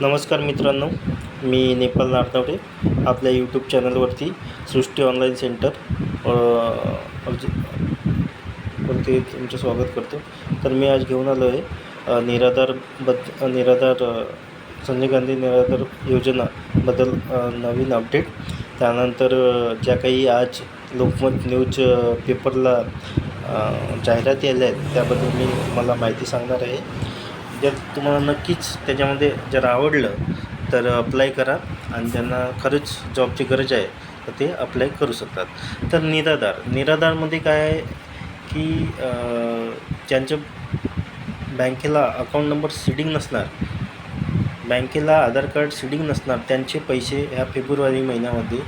नमस्कार मित्रांनो मी नेपाल नारनवडे आपल्या यूट्यूब चॅनलवरती सृष्टी ऑनलाईन सेंटर वरती तुमचं स्वागत करतो. तर मी आज घेऊन आलो आहे निराधार बद निराधार संजय गांधी निराधार योजनाबद्दल नवीन अपडेट त्यानंतर ज्या काही आज लोकमत न्यूज पेपरला जाहिराती आल्या आहेत त्याबद्दल मी मला माहिती सांगणार आहे. जर तुम्हाला नक्कीच त्याच्यामध्ये जर आवडलं तर अप्लाय करा आणि त्यांना खरंच जॉबची गरज आहे तर ते अप्लाय करू शकतात. तर निराधार निराधारमध्ये काय आहे की ज्यांच्या ज्यांचं बँकेला अकाउंट नंबर सीडिंग नसणार बँकेला आधार कार्ड सीडिंग नसणार त्यांचे पैसे ह्या फेब्रुवारी महिन्यामध्ये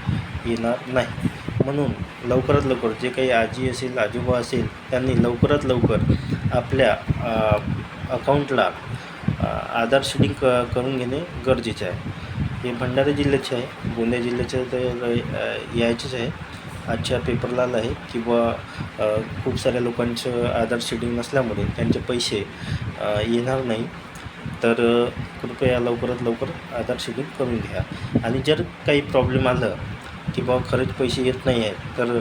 येणार नाही. म्हणून लवकरात लवकर जे काही आजी असेल आजोबा असेल त्यांनी लवकरात लवकर आपल्या अकाउंटला आधार शेडिंग क करून घेणे गरजेचे आहे. हे भंडारा जिल्ह्याचे आहे. गोंदिया जिल्ह्याचे तर यायचेच आहे. आजच्या पेपरला आलं आहे किंवा खूप साऱ्या लोकांचं आधार शेडिंग नसल्यामुळे त्यांचे पैसे येणार नाही. तर कृपया लवकरात लवकर आधार शेडिंग करून घ्या. आणि जर काही प्रॉब्लेम आलं किंवा खरंच पैसे येत नाही आहेत तर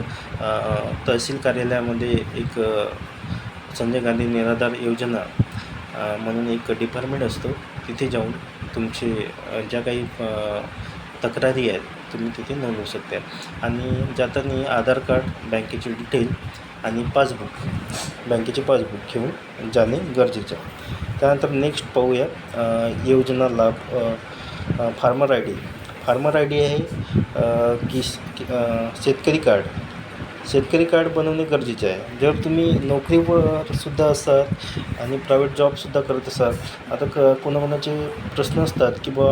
तहसील कार्यालयामध्ये एक संजय गांधी निराधार योजना म्हणून एक डिपार्टमेंट असतो तिथे जाऊन तुमचे ज्या काही तक्रारी आहेत तुम्ही तिथे नोंदवू शकता. आणि जाताना आधार कार्ड बँकेची डिटेल आणि पासबुक बँकेचे पासबुक घेऊन जाणे गरजेचं आहे. त्यानंतर नेक्स्ट पाहूया योजना लाभ farmer I D farmer I D आहे की शेतकरी कार्ड. शेतकरी कार्ड बनवणे गरजेचे आहे. जर तुम्ही नोकरीवर सुद्धा असाल आणि प्रायव्हेट जॉबसुद्धा करत असाल आता क कोणाकोणाचे प्रश्न असतात की बा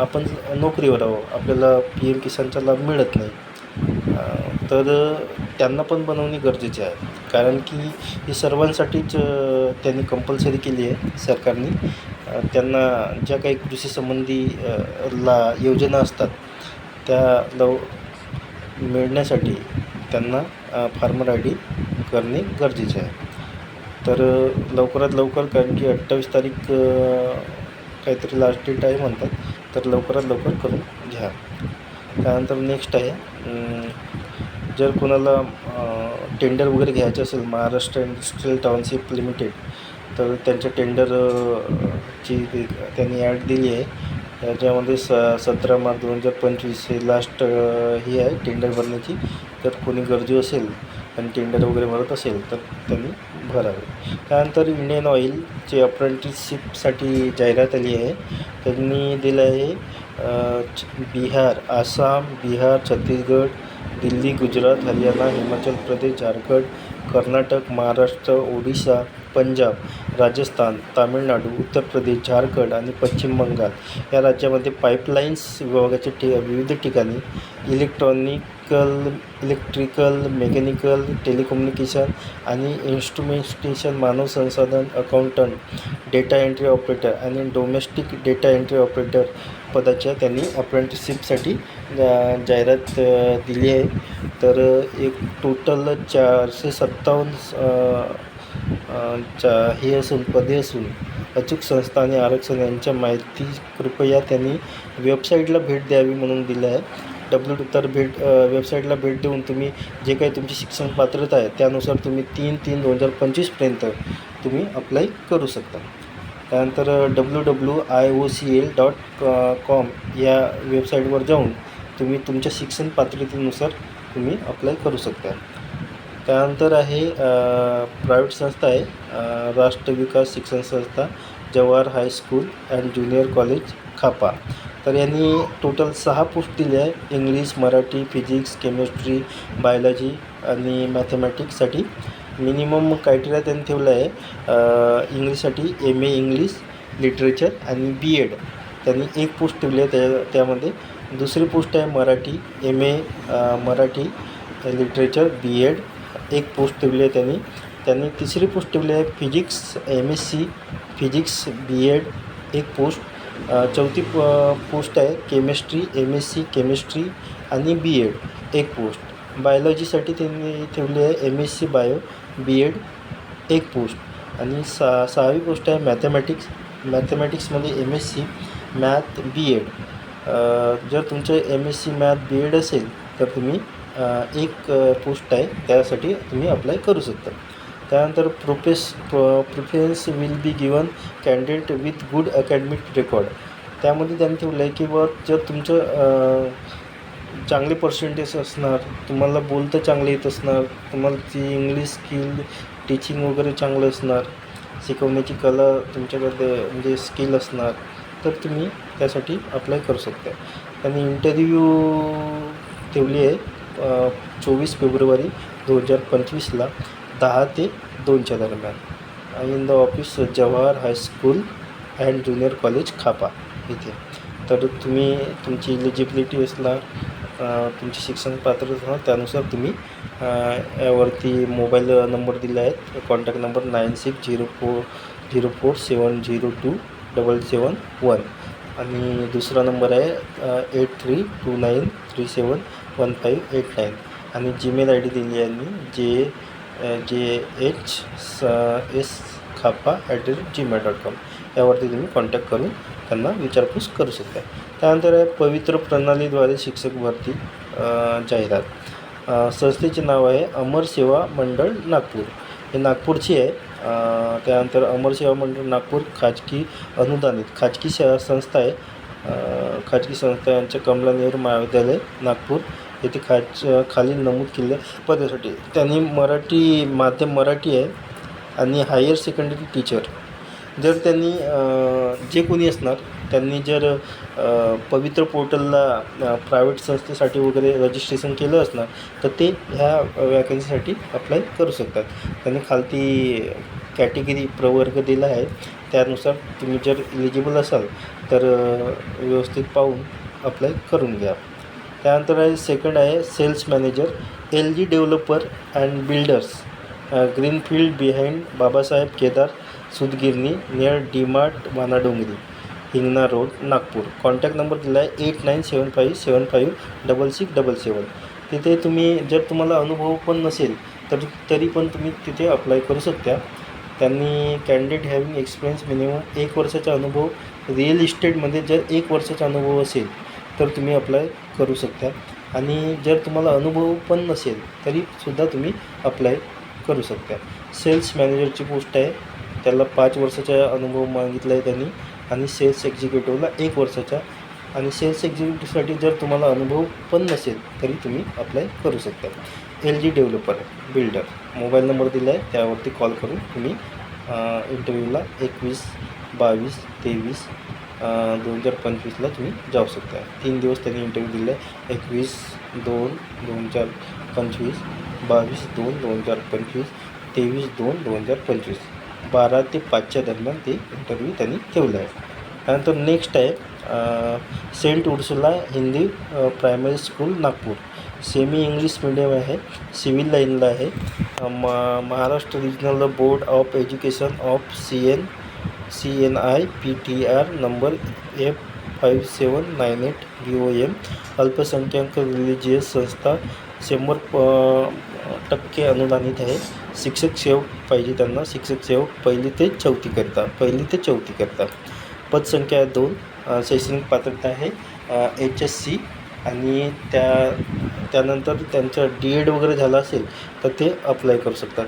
आपण नोकरीवर आहो आपल्याला पी एम किसानचा लाभ मिळत नाही. तर त्यांना पण बनवणे गरजेचे आहे. कारण की ही सर्वांसाठीच त्यांनी कंपल्सरी केली आहे सरकारने. त्यांना ज्या काही कृषीसंबंधी ला योजना असतात त्या लव मिळण्यासाठी त्यांना फार्मर आय डी करणे गरजेचे आहे. तर लवकरात लवकर कारण की अठ्ठावीस तारीख काहीतरी लास्ट डेट आहे म्हणतात तर लवकरात लवकर करून घ्या. त्यानंतर नेक्स्ट आहे जर कोणाला टेंडर वगैरे घ्यायचं असेल महाराष्ट्र इंडस्ट्रीयल टाउनशिप लिमिटेड तर त्यांच्या टेंडर ची त्यांनी ॲड दिली आहे. त्याच्यामध्ये स सतरा मार्च दोन हजार पंचवीस हे लास्ट ही आहे टेंडर भरण्याची. तर कोणी गरजू असेल आणि टेंडर वगैरे भरत असेल तर त्यांनी भरावे. त्यानंतर इंडियन ऑइलचे अप्रेंटिसशिपसाठी जाहिरात आली आहे. त्यांनी दिलं आहे बिहार आसाम बिहार छत्तीसगड दिल्ली गुजरात हरियाणा हिमाचल प्रदेश झारखंड कर्नाटक महाराष्ट्र ओडिशा पंजाब राजस्थान तामिळनाडू उत्तर प्रदेश झारखंड आणि पश्चिम बंगाल या राज्यामध्ये पाईपलाईन्स विभागाच्या ठि विविध ठिकाणी इलेक्ट्रॉनिकल इलेक्ट्रिकल मेकॅनिकल टेलिकम्युनिकेशन आणि इन्स्ट्रुमेंटेशन मानव संसाधन अकाउंटंट डेटा एंट्री ऑपरेटर आणि डोमेस्टिक डेटा एंट्री ऑपरेटर पदाच्या त्यांनी अप्रेंटिसशिपसाठी जाहिरात दिली आहे. तर एक टोटल चारशे सत्तावन्न च्या हे असून पदे असून अचूक संस्था आणि आरक्षण यांच्या माहिती कृपया त्यांनी वेबसाईटला भेट द्यावी म्हणून दिलं आहे. डब्ल्यू तर भेट वेबसाईटला भेट देऊन तुम्ही जे काही तुमची शिक्षण पात्रता आहे त्यानुसार तुम्ही तीन तीन दोन हजार पंचवीसपर्यंत तुम्ही अप्लाय करू शकता. त्यानंतर W W I O C L dot com या वेबसाईटवर जाऊन तुम्ही तुमच्या शिक्षण पात्रतेनुसार तुम्ही अप्लाय करू शकता. त्यानंतर आहे प्रायव्हेट संस्था आहे राष्ट्र विकास शिक्षण संस्था Jawahar high school and junior college Khapa. तर यांनी टोटल सहा पोस्ट दिल्या आहे English Marathi physics chemistry biology आणि मॅथमॅटिक्ससाठी. मिनिमम क्रायटेरिया त्यांनी ठेवलं आहे इंग्लिशसाठी एम ए इंग्लिश लिटरेचर आणि बी एड. त्यांनी एक पोस्ट ठेवली आहे त्या त्यामध्ये. दुसरी पोस्ट आहे Marathi M A Marathi literature B Ed. एक पोस्ट ठेवली आहे त्यांनी. त्यांनी तिसरी पोस्ट ठेवली आहे physics M S C physics B Ed एक पोस्ट. चौथी प पोस्ट आहे chemistry M S C chemistry आणि बी एड एक पोस्ट. बायोलॉजीसाठी त्यांनी ठेवली आहे M S C bio B Ed एक पोस्ट. आणि सा सहावी पोस्ट आहे mathematics. मॅथमॅटिक्समध्ये M S C math B Ed जर तुमचं M S C math B Ed असेल तर तुम्ही एक पोस्ट आहे. त्यासाठी तुम्ही अप्लाय करू शकता. त्यानंतर profess preference will be given candidate with good academic record त्यामध्ये त्यांनी ठेवलं आहे की बा जर तुमचं चांगले पर्सेंटेज असणार तुम्हाला बोलतं चांगलं येत असणार तुम्हाला ती इंग्लिश स्किल टीचिंग वगैरे चांगलं असणार शिकवण्याची कला तुमच्याकडे म्हणजे स्किल असणार तर तुम्ही त्यासाठी अप्लाय करू शकता. त्यांनी इंटरव्ह्यू ठेवली आहे. चोवीस फेब्रुवारी दोन हजार पंचवीसला दहा ते दोनच्या दरम्यान. In the office Jawahar high school and junior college Khapa इथे. तर तुम्ही तुमची इलिजिबिलिटी असणार तुमची शिक्षण पात्र असणार त्यानुसार तुम्ही यावरती मोबाईल नंबर दिले आहेत contact number nine six zero four zero four seven zero two double seven one. आणि दुसरा नंबर आहे eight three two nine three seven one five eight nine. आणि जीमेल आय डी दिली आहे मी J J H S S Khapa at the rate Gmail dot com यावरती तुम्ही contact करून त्यांना विचारपूस करू शकता. त्यानंतर आहे पवित्र प्रणालीद्वारे शिक्षक भरती जाहिरात. संस्थेचे नाव आहे अमर सेवा मंडळ नागपूर. हे नागपूरची आहे. त्यानंतर अमर सेवा मंडळ नागपूर खाजगी अनुदानित खाजगी सेवा संस्था आहे. खाजगी संस्था यांच्या कमला नेहरू महाविद्यालय नागपूर. येथे खाच खालील नमूद केलेल्या पदासाठी. त्यांनी मराठी माध्यम मराठी आहे आणि हायर सेकंडरी टीचर जर त्यांनी जे कोणी असणार त्यांनी जर पवित्र पोर्टलला प्रायव्हेट संस्थेसाठी वगैरे रजिस्ट्रेशन केलं असणार तर ते ह्या वॅकन्सीसाठी अप्लाय करू शकतात. त्यांनी खालती कॅटेगरी प्रवर्ग दिला आहे. त्यानुसार तुम्ही जर इलिजिबल असाल तर व्यवस्थित पाहून अप्लाय करून घ्या. त्यानंतर आहे सेकंड आहे sales manager L G developer and builders Greenfield behind Babasaheb Kedar सुदगिरणी near DMart Wanadongri Hingna road Nagpur. Contact number दिला आहे eight nine seven five seven five double six double seven तिथे तुम्ही जर तुम्हाला अनुभव पण नसेल तर तरी पण तुम्ही तिथे अप्लाय करू शकता. त्यांनी कॅन्डिडेट हॅविंग एक्सपिरियन्स मिनिमम एक वर्षाचा अनुभव रिअल इस्टेटमध्ये जर एक वर्षाचा अनुभव असेल तर तुम्ही अप्लाय करू शकता. आणि जर तुम्हाला अनुभव पण नसेल तरीसुद्धा तुम्ही अप्लाय करू शकता. सेल्स मॅनेजरची पोस्ट आहे. त्याला पाच वर्षाचा अनुभव मागितला आहे त्यांनी. आणि सेल्स एक्झिक्युटिव्हला एक वर्षाचा. आणि सेल्स एक्झिक्युटिव्हसाठी जर तुम्हाला अनुभव पण नसेल तरी तुम्ही अप्लाय करू शकता. L G developer builder mobile number दिला आहे. त्यावरती कॉल करून तुम्ही इंटरव्ह्यूला एकवीस बावीस तेवीस दोन हजार पंचवीसला तुम्ही जाऊ शकता. तीन दिवस त्यांनी इंटरव्ह्यू दिला आहे एकवीस दोन दोन हजार पंचवीस बावीस दोन दोन हजार पंचवीस तेवीस दोन दोन हजार पंचवीस. बारा ते पाचच्या दरम्यान ते इंटरव्ह्यू त्यांनी ठेवला आहे त्यानंतर नेक्स्ट आहे Saint Ursula Hindi primary school Nagpur. Semi English medium आहे सिव्हिल लाईनला आहे. म Maharashtra regional board of education of C N C N I P T R number F five seven nine eight B O M अल्पसंख्याक religious संस्था शंभर प टक्के अनुदानित आहे. शिक्षक सेवक पाहिजे त्यांना. शिक्षक सेवक पहिली ते चौथी करता. पहिली ते चौथी करता. पदसंख्या दोन शैक्षणिक पात्रता आहे एच एस सी आणि त्या त्यानंतर त्यांचं डी एड वगैरे झालं असेल तर ते अप्लाय करू शकतात.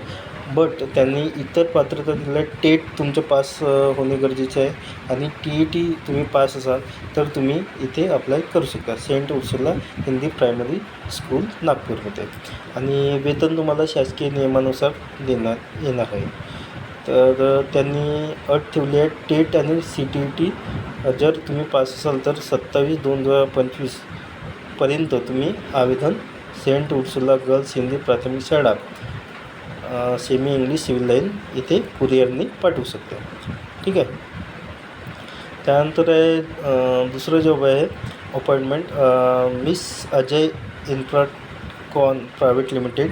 बट त्यांनी इतर पात्रता दिलं टेट तुमचं पास होणे गरजेचे आहे. आणि टी ई टी तुम्ही पास असाल तर तुम्ही इथे अप्लाय करू शकता. Saint Ursula Hindi primary school नागपूरमध्ये. आणि वेतन तुम्हाला शासकीय नियमानुसार देण्यात येणार आहे. तर त्यांनी अट ठेवली आहे टेट आणि सी टी ई टी जर तुम्ही पास असाल तर सत्तावीस दोन हजार पंचवीस पर्यंत तुम्ही आवेदन सेंट उर्सुला गर्ल्स हिंदी प्राथमिक शाळा सेमी इंग्लिश सिव्हिल लाईन इथे कुरिअरने पाठवू शकता. ठीक आहे? त्यानंतर आहे दुसरं जॉब आहे appointment miss Ajay Infracon private limited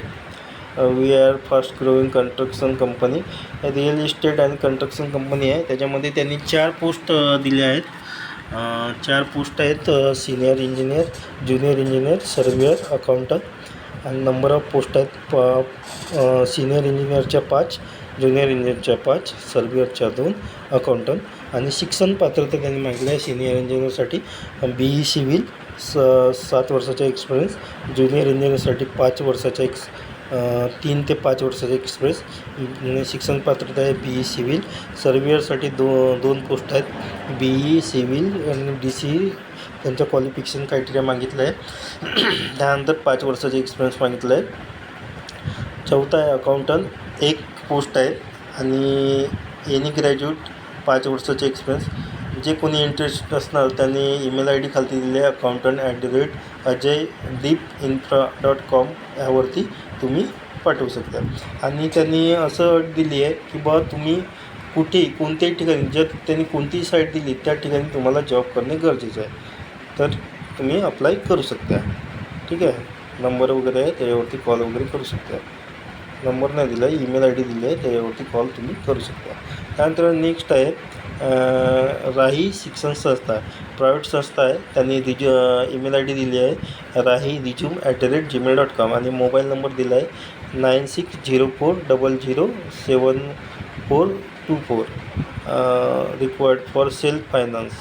we are fast growing construction company real estate and construction company आहे. त्याच्यामध्ये त्यांनी चार पोस्ट दिल्या आहेत. चार पोस्ट आहेत senior engineer junior engineer surveyor accountant आणि नंबर ऑफ पोस्ट आहेत प सिनियर इंजिनियरच्या पाच ज्युनियर इंजिनियरच्या पाच सर्वेअरच्या दोन अकाउंटंट आणि शिक्षण पात्रता त्यांनी मागितलं आहे. सिनियर इंजिनिअरसाठी बी ई सिव्हिल स सात वर्षाचा एक्सपिरियन्स ज्युनियर इंजिनियरसाठी पाच वर्षाचा एक्स तीन ते पाच वर्षाचा एक्सप्रेस शिक्षण पात्रता आहे बी ई सिव्हिल सर्वियरसाठी दो दोन पोस्ट आहेत बी ई सिव्हिल आणि डी सी त्यांचं क्वालिफिकेशन क्रायटेरिया मागितलं आहे त्यानंतर पाच वर्षाचा एक्सपिरियन्स मागितलं आहे. चौथा आहे अकाउंटंट एक पोस्ट आहे आणि एनी ग्रॅज्युएट पाच वर्षाचे एक्सपिरियन्स जे कोणी इंटरेस्ट असणार त्यांनी ईमेल आय डी खालती दिली आहे accountant at the rate Ajay Deep infra dot com यावरती. तुम्ही पाठवू शकता. आणि त्यांनी असं अट दिली आहे की बा तुम्ही कुठेही कोणत्याही ठिकाणी जर त्यांनी कोणतीही साईट दिली त्या ठिकाणी तुम्हाला जॉब करणे गरजेचं आहे. तर तुम्ही अप्लाय करू शकता. ठीक आहे? नंबर वगैरे आहे त्याच्यावरती कॉल वगैरे करू शकता. नंबर नाही दिला आहे ईमेल आय डी दिली आहे त्याच्यावरती कॉल तुम्ही करू शकता. त्यानंतर नेक्स्ट आहे राही शिक्षण संस्था प्रायव्हेट संस्था आहे. त्यांनी रिज ईमेल आय डी दिली आहे. Rahi resume at the rate Gmail dot com आणि मोबाईल नंबर दिला आहे. Nine six zero four double zero seven four two four required for self finance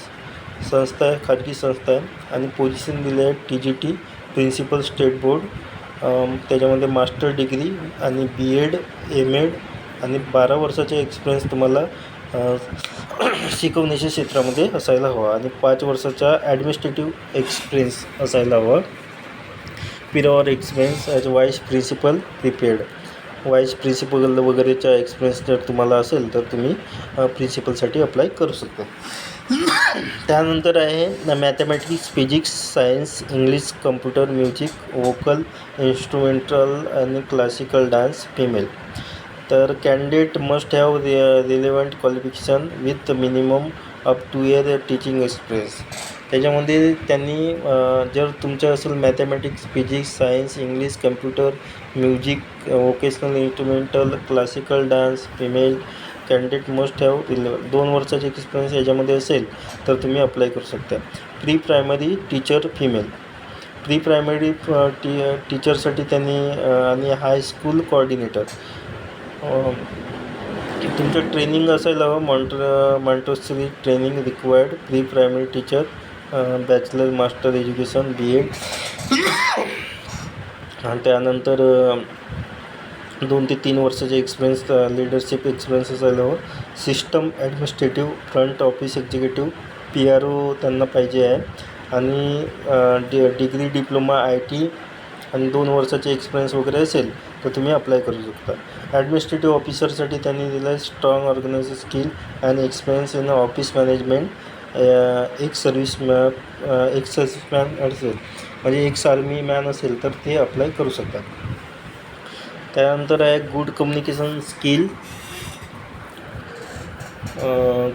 संस्था आहे खाजगी संस्था आहे. आणि पोझिशन दिली आहे T G T principal state board त्याच्यामध्ये मास्टर डिग्री आणि बी एड एम एड आणि बारा वर्षाचा एक्सपिरियन्स तुम्हाला शिकवण्याच्या क्षेत्रामध्ये असायला हवा आणि पाच वर्षाचा ॲडमिनिस्ट्रेटिव्ह एक्सपिरियन्स असायला हवा. पिरावर experience as vice principal prepaid vice principal वगैरेचा एक्सपिरियन्स जर तुम्हाला असेल तर तुम्ही प्रिन्सिपलसाठी अप्लाय करू शकता. त्यानंतर आहे mathematics physics science English computer music vocal instrumental आणि क्लासिकल डान्स फिमेल तर candidate must have re relevant qualification with minimum up to year teaching experience त्याच्यामध्ये त्यांनी जर तुमचं असेल mathematics physics science English computer music vocational instrumental classical dance female candidate must have relevant दोन वर्षाचे experience याच्यामध्ये असेल तर तुम्ही अप्लाय करू शकता. Pre primary teacher female pre primary T टीचरसाठी त्यांनी आणि हायस्कूल कोऑर्डिनेटर तुमचं ट्रेनिंग असायला हवं मॉन्ट Montessori training required pre primary teacher bachelor master education B Ed आणि त्यानंतर दोन ते तीन वर्षाचे एक्सपिरियन्स लिडरशिप एक्सपिरियन्स असायला हवं. System administrative front office executive P R O त्यांना पाहिजे आहे. आणि डि डिग्री डिप्लोमा आय टी आणि दोन वर्षाचे एक्सपिरियन्स वगैरे असेल तर तुम्ही अप्लाय करू शकता. ॲडमिनिस्ट्रेटिव्ह ऑफिसरसाठी त्यांनी दिलं आहे strong organize skill and experience in office management एक सर्व्हिस मॅ एक सर्व्हिसमॅन असेल म्हणजे एक आर्मी मॅन असेल तर ते अप्लाय करू शकतात. त्यानंतर आहे good communication skill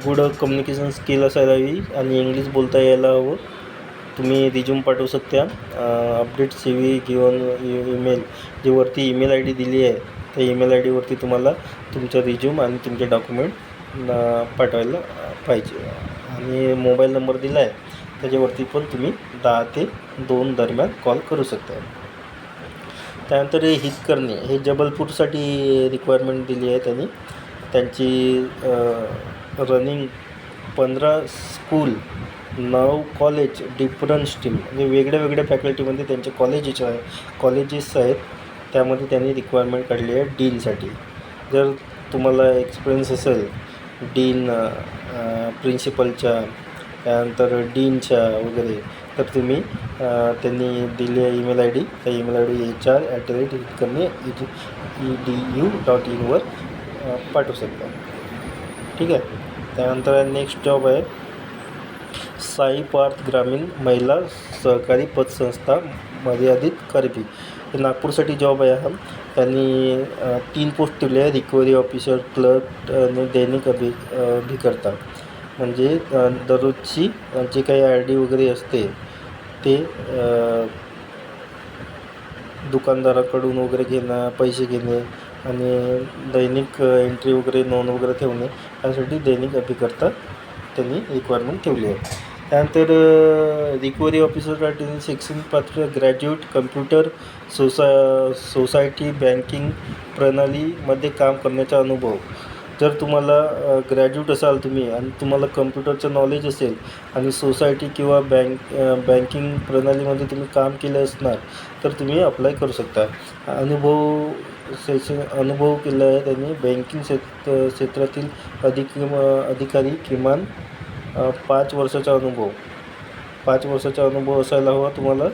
good communication skill असायला हवी आणि इंग्लिश बोलता यायला हवं. तुम्ही रिझ्यूम पाठवू शकता. अपडेट सी व्ही किंवा ईमेल जी वरती ईमेल आय डी दिली आहे त्या ईमेल आय डीवरती तुम्हाला तुमचं रिझ्यूम आणि तुमचे डॉक्युमेंट पाठवायला पाहिजे. आणि मोबाईल नंबर दिला आहे त्याच्यावरती पण तुम्ही दहा ते दोन दरम्यान कॉल करू शकता. त्यानंतर हे हित करणे हे जबलपूरसाठी रिक्वायरमेंट दिली आहे त्यांनी. त्यांची रनिंग पंधरा स्कूल नऊ कॉलेज डिफरंट स्ट्रीम म्हणजे वेगळ्या वेगळ्या फॅकल्टीमध्ये त्यांचे कॉलेजेस आहे. कॉलेजेस आहेत. त्यामध्ये त्यांनी रिक्वायरमेंट काढली आहे डीनसाठी जर तुम्हाला एक्सपिरियन्स असेल डीन प्रिन्सिपलच्या त्यानंतर डीनच्या वगैरे तर तुम्ही त्यांनी दिली आहे ईमेल आय डी त्या email I D H R at the rate करणे ई डी यू डॉट इनवर पाठवू शकता. ठीक आहे. त्यानंतर नेक्स्ट जॉब आहे. साई पार्थ ग्रामीण महिला सहकारी पतसंस्था मर्यादित करपी हे नागपूरसाठी जॉब आहे हा. त्यांनी तीन पोस्ट दिले आहे रिकव्हरी ऑफिसर क्लर्क आणि दैनिक अभि अभिकर्ता. म्हणजे दररोजची जे काही आय डी वगैरे असते ते दुकानदाराकडून वगैरे घेणं पैसे घेणे आणि दैनिक एंट्री वगैरे नोंद वगैरे ठेवणे यासाठी दैनिक अभिकर्ता त्यांनी रिक्वायरमेंट ठेवली आहे. त्यानंतर रिकव्हरी ऑफिसरसाठी शैक्षणिक पात्र ग्रॅज्युएट कम्प्युटर सोसा सोसायटी बँकिंग प्रणालीमध्ये काम करण्याचा अनुभव. जर तुम्हाला ग्रॅज्युएट असाल तुम्ही आणि तुम्हाला कम्प्युटरचं नॉलेज असेल आणि सोसायटी किंवा बँक बँकिंग प्रणालीमध्ये तुम्ही काम केलं असणार तर तुम्ही अप्लाय करू शकता. अनुभव शैक्षणिक अनुभव केला आहे त्यांनी. बँकिंग क्षेत्र क्षेत्रातील अधिक अधिकारी किमान पाच वर्षाचा अनुभव. पाच वर्षाचा अनुभव असायला हवा तुम्हाला.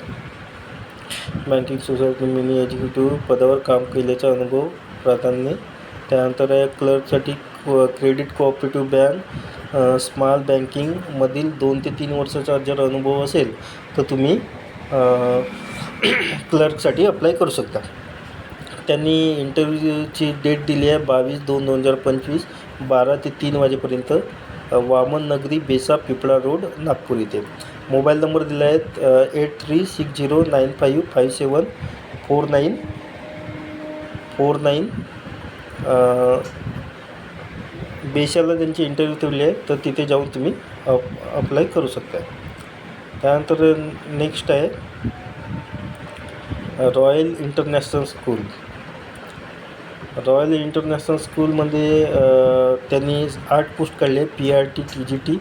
बँकिंग सोसायटी मिनी एक्झिक्युटिव्ह पदावर काम केल्याचा अनुभव प्राधान्य त्यानंतर आहे क्लर्कसाठी क्रेडिट कोऑपरेटिव्ह बँक स्मॉल बँकिंगमधील दोन ते तीन वर्षाचा जर अनुभव असेल तर तुम्ही क्लर्कसाठी अप्लाय करू शकता. त्यांनी इंटरव्ह्यूची डेट दिली आहे बावीस दोन दोन हजार पंचवीस बारा ते तीन वाजेपर्यंत. वामन नगरी बेसा पिपळा रोड नागपूर इथे. मोबाईल नंबर दिला आहे eight three six zero nine five five seven four nine four nine. बेशाला त्यांची इंटरव्ह्यू ठेवली आहे तर तिथे जाऊन तुम्ही अप अप्लाय करू शकता. त्यानंतर नेक्स्ट आहे royal international school. Royal international स्कूलमध्ये त्यांनी आठ पोस्ट काढले P R T T G T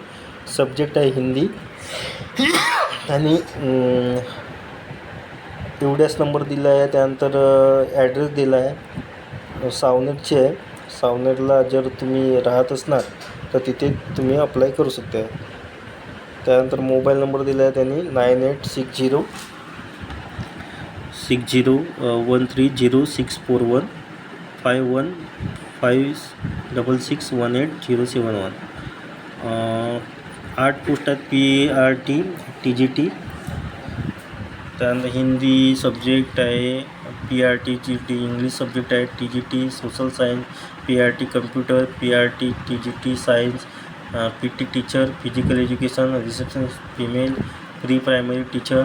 subject आहे हिंदी. आणि एवढ्याच नंबर दिला आहे त्यानंतर ॲड्रेस दिला आहे. सावनेरची आहे. सावनेरला जर तुम्ही राहत असणार तर तिथे तुम्ही अप्लाय करू शकता. त्यानंतर मोबाईल नंबर दिला आहे त्यांनी nine eight six zero. Six zero one three zero six four one. Five one five double six one eight zero seven one आठ पोस्ट आहेत P R T T G T त्यानंतर Hindi subject आहे P R T G T English subject आहे T G T social science P R T computer P R T T G T science P T teacher physical education reception female pre primary teacher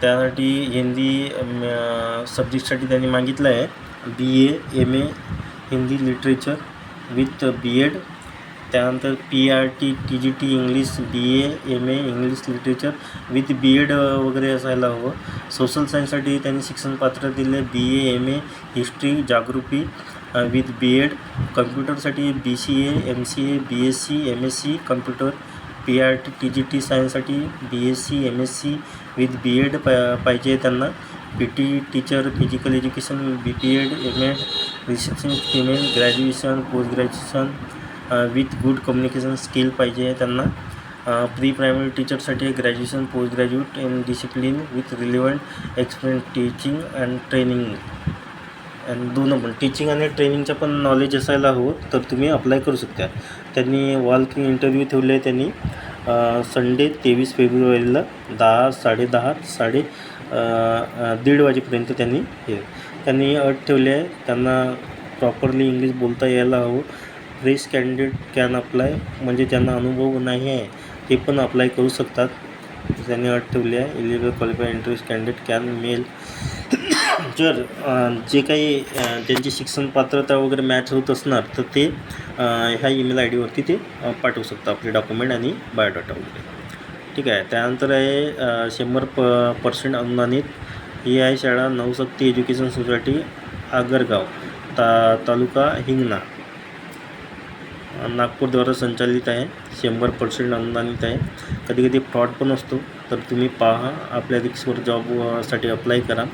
त्यासाठी हिंदी सब्जेक्टसाठी त्यांनी मागितलं आहे. B A M A Hindi literature with B Ed. त्यानंतर P R T T G T English B A M A English literature with B Ed वगैरे असायला हवं. Social सायन्ससाठी त्यांनी शिक्षण पात्र दिले B A M A history Jagruti with B Ed. कम्प्युटरसाठी B C A M C A B S C M S C computer P R T T G T सायन्ससाठी B S C M S C with B Ed पा पाहिजे त्यांना. P T teacher physical education B P Ed M Ed reception female graduation post graduation with good communication skill पाहिजे त्यांना. Pre primary टीचरसाठी graduation post graduate in discipline with relevant experience teaching and training आणि दोन पण teaching आणि ट्रेनिंगचं पण knowledge असायला हवं तर तुम्ही अप्लाय करू शकता. त्यांनी वॉल्किंग इंटरव्ह्यू ठेवले आहे त्यांनी संडे तेवीस फेब्रुवारीला दहा साडेदहा साडे दीड वाजेपर्यंत त्यांनी हे त्यांनी अट ठेवली. आहे त्यांना प्रॉपरली इंग्लिश बोलता यायला हवं. फ्रेश कॅन्डिडेट कॅन अप्लाय म्हणजे ज्यांना अनुभव नाही आहे ते पण अप्लाय करू शकतात. त्यांनी अट ठेवली आहे. Eligible qualify interest candidate can mail जर जे काही त्यांची शिक्षण पात्रता वगैरे मॅच होत असणार तर ते ह्या ईमेल आय डीवरती ते पाठवू शकतात आपले डॉक्युमेंट आणि बायोडाटा वगैरे. ठीक आहे. त्यानंतर आहे शंभर प पर्सेंट अनुदानित ही आहे शाळा नवशक्ती एज्युकेशन सोसायटी आगरगाव ता तालुका हिंगणा. नागपूरद्वारा संचालित आहे. शंभर पर्सेंट अनुदानित आहे. कधी कधी फ्रॉड पण असतो. तर तुम्ही पहा आपल्या रिक्सवर जॉबसाठी अप्लाय करा.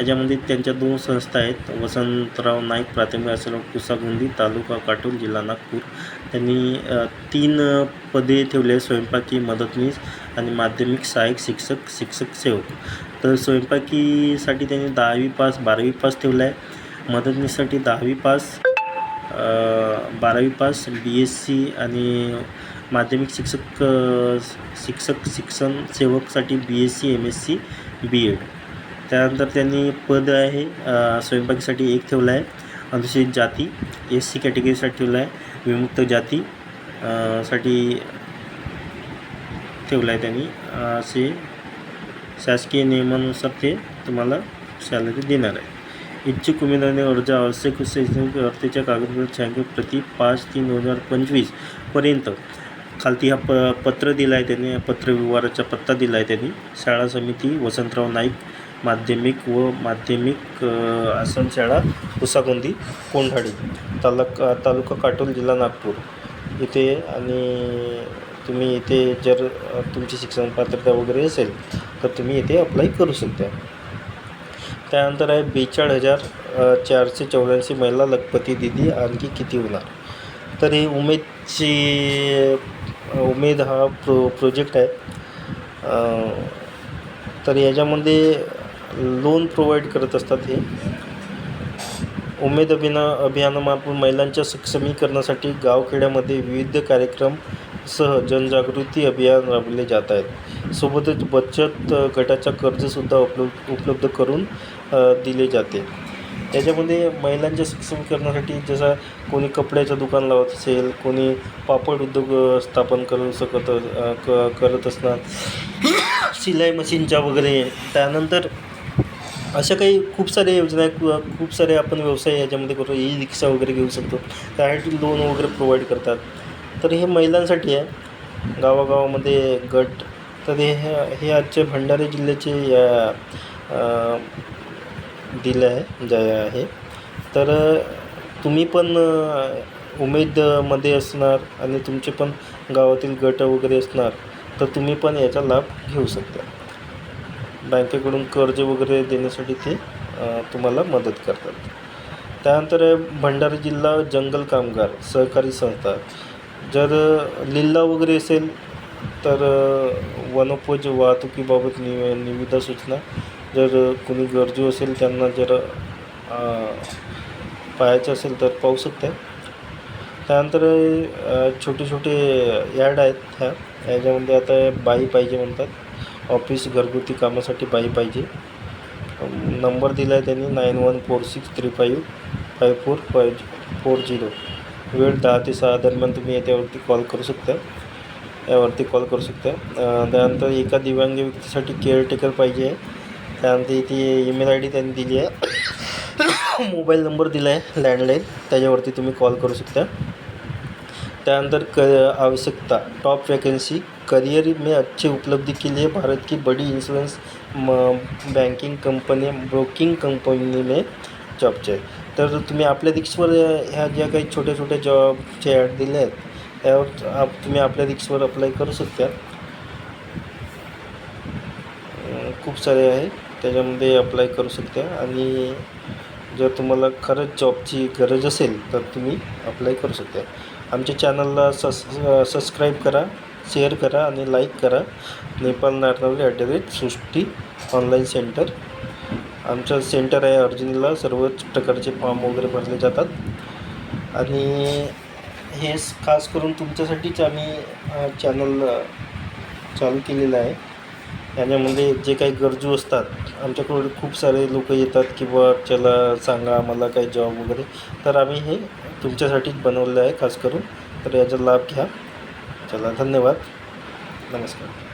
याच्यामध्ये त्यांच्या दोन संस्था आहेत. वसंतराव नाईक प्राथमिक आश्रम कुसागुंदी तालुका काटोल जिल्हा नागपूर. त्यांनी तीन पदे ठेवले स्वयंपाकी मदतनीस आणि माध्यमिक सहाय्यक शिक्षक शिक्षक सेवक. तर स्वयंपाकीसाठी त्यांनी दहावी पास बारावी पास ठेवला आहे मदतनीससाठी दहावी पास बारावी पास बी एस सी आणि माध्यमिक शिक्षक शिक्षक शिक्षण सेवकसाठी B S C M S C B Ed त्यानंतर त्यांनी पद आहे स्वयंपाकीसाठी एक ठेवला आहे अनुसूचित जाती एस सी कॅटेगरीसाठी ठेवला आहे विमुक्त जाती साठी ठेवला आहे त्यांनी असे शासकीय नियमानुसार ते तुम्हाला सॅलरी देणार आहे. इच्छुक उमेदवाराने अर्ज आवश्यक शैक्षणिक अर्थेच्या कागदपत्र छायांकित प्रति पाच तीन दोन हजार पंचवीसपर्यंत खालती हा प पत्र दिला आहे त्यांनी पत्र व्यवहाराचा पत्ता दिला आहे त्यांनी. शाळा समिती वसंतराव नाईक माध्यमिक व माध्यमिक आसन शाळा उसागोंदी कोंढाळी तालुका तालुका काटोल जिल्हा नागपूर. इथे आणि तुम्ही इथे जर तुमची शिक्षण पात्रता वगैरे असेल तर तुम्ही इथे अप्लाय करू शकता. त्यानंतर आहे बेचाळीस हजार चारशे चौऱ्याऐंशी महिला लखपती दिदी आणखी किती होणार? तर ही उमेदची उमेद हा प्रो प्रोजेक्ट आहे. तर याच्यामध्ये लोन प्रोव्हाइड करत असतात हे. उमेद अभिना अभियानामार्फत महिलांच्या सक्षमीकरणासाठी गावखेड्यामध्ये विविध कार्यक्रम सह जनजागृती अभियान राबवले जात आहेत. सोबतच बचत गटाच्या कर्जसुद्धा उपलब्ध उपलब्ध करून दिले जाते. याच्यामध्ये महिलांच्या सक्षमीकरणासाठी जसं कोणी कपड्याचं दुकान लावत असेल कोणी पापड उद्योग स्थापन करू शकत क करत असणार. शिलाई मशीनच्या वगैरे त्यानंतर अशा काही खूप साऱ्या योजना आहेत खूप- खूप सारे आपण व्यवसाय याच्यामध्ये करू ई रिक्षा वगैरे घेऊ शकतो. त्यासाठी लोन वगैरे प्रोव्हाइड करतात. तर हे महिलांसाठी आहे. गावागावामध्ये गट तर हे हे आजच्या भंडारी जिल्ह्याचे या दिलं आहे जे आहे. तर तुम्ही पण उमेदमध्ये असणार आणि तुमचे पण गावातील गट वगैरे असणार तर तुम्ही पण याचा लाभ घेऊ शकता. बँकेकडून कर्ज वगैरे देण्यासाठी ते तुम्हाला मदत करतात. त्यानंतर भंडारा जिल्हा जंगल कामगार सहकारी संस्था. जर लिल्ला वगैरे असेल तर वनोपज वाहतुकीबाबत नि निविदा सूचना. जर कोणी गरजू असेल त्यांना जर पाहायचं असेल तर पाहू शकता. त्यानंतर छोटे छोटे ॲड आहेत ह्या. याच्यामध्ये आता बाई पाहिजे म्हणतात. ऑफिस घरगुती कामासाठी बाई पाहिजे. नंबर दिला आहे त्यांनी nine one four six three five five four five four zero. वेळ दहा ते सहा दरम्यान तुम्ही याच्यावरती कॉल करू शकता. यावरती कॉल करू शकता. त्यानंतर एका दिव्यांग व्यक्तीसाठी केअरटेकर पाहिजे आहे. त्यानंतर इथे ईमेल आय डी त्यांनी दिली आहे. मोबाईल नंबर दिला आहे लँडलाईन त्याच्यावरती तुम्ही कॉल करू शकता. त्यानंतर क आवश्यकता टॉप वैकेंसी करियर में अच्छी उपलब्धि के लिए भारत की बड़ी insurance banking company broking company में जॉबचे तर तुम्ही आपल्या रिक्सवर ह्या ज्या काही छोट्या छोट्या जॉबचे ॲड दिले आहेत त्यावर आप तुम्ही आपल्या रिक्सवर अप्लाय करू शकता. खूप सारे आहे त्याच्यामध्ये अप्लाय करू शकता. आणि जर तुम्हाला खरंच जॉबची गरज असेल तर तुम्ही अप्लाय करू शकता. आमच्या चॅनलला सस सबस्क्राईब करा शेअर करा आणि लाईक करा. Nepal Narnawali at the rate Srushti online centre आमचं सेंटर आहे अर्जुनीला. सर्वच प्रकारचे फॉर्म वगैरे भरले जातात. आणि हे खास करून तुमच्यासाठीच आम्ही चॅनल चालू केलेलं आहे. याच्यामध्ये जे काही गरजू असतात आमच्याकडे खूप सारे लोक येतात की बुवा चला सांगा आम्हाला काही जॉब वगैरे. तर आम्ही हे तुमच्यासाठीच बनवलेलं आहे खास करून. तर याचा लाभ घ्या. चला धन्यवाद. नमस्कार.